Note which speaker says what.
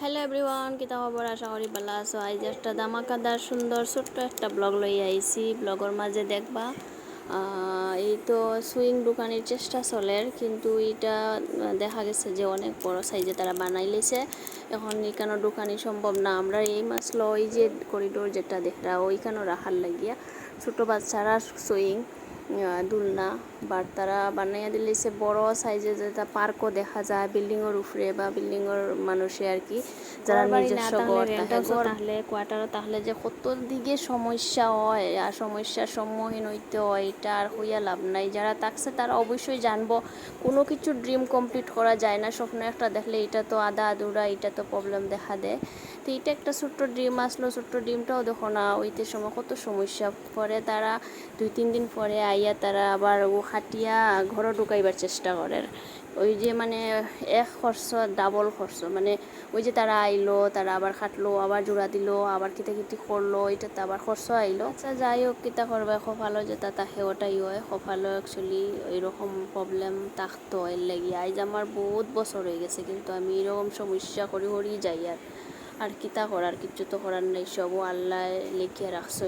Speaker 1: Hello everyone কিতা খবর আশা করি ভালো আছো। আজ একটা দামাকাদার সুন্দর, ছোট্ট একটা ব্লগ লই আইছি। ব্লগের মাঝে দেখবা এই তো সুইং দোকানের চেষ্টা চলের কিন্তু এটা দেখা গেছে যে অনেক বড় সাইজে তারা বানাই লেছে। এখন এখানে দোকানি সম্ভব না। আমরা এই মাছ ওই যে করিডোর যেটা দেখরা ওইখানে রাখার লাগিয়া ছোট বাচ্চারা সুইং দুলনা বা তারা বানাইয়া দিলেছে বড় সাইজে যেটা পার্কও দেখা যায় বিল্ডিং এর উপরে বা বিল্ডিং এর মানুষে আর কি যারা নিজস্ব ঘর তাহলে কোয়ার্টার তাহলে যে কত দিকে সমস্যা হয় আর সমস্যার সম্মুখীন হইতে হয় এটা আর হইয়া লাভ নাই। যারা থাকছে তারা অবশ্যই জানব কোনো কিছু ড্রিম কমপ্লিট করা যায় না স্বপ্ন একটা দেখলে এটা তো আদা আদুরা এটা তো প্রবলেম দেখা দেয়। তো এটা একটা ছোট্ট ড্রিম আসলো ছোট্ট ড্রিমটাও দেখো না ওইতে সময় কত সমস্যা। পরে তারা দুই তিন দিন পরে আইয়া তারা আবার ও খাটিয়া ঘরও ঢুকাইবার চেষ্টা করে ওই যে মানে এক খরচ ডাবল খরচ। মানে ওই যে তারা আইলো, তারা আবার খাটলো, আবার জোড়া দিল, আবার কিতা কিতি করল এটাতে আবার খরচ আইলো। আচ্ছা যাই হোক, কিতা করবে? কপালো যেটা তাকে ওটাই হয়। কপালো অ্যাকচুয়ালি এরকম প্রবলেম থাকতো এর লাগি। আজ আমার বহুত বছর হয়ে গেছে, কিন্তু আমি এরকম সমস্যা করি করি যাই আর আর কিতা করার? কিচ্ছু তো করার নেই, সবও আল্লাহ লিখিয়ে রাখছে।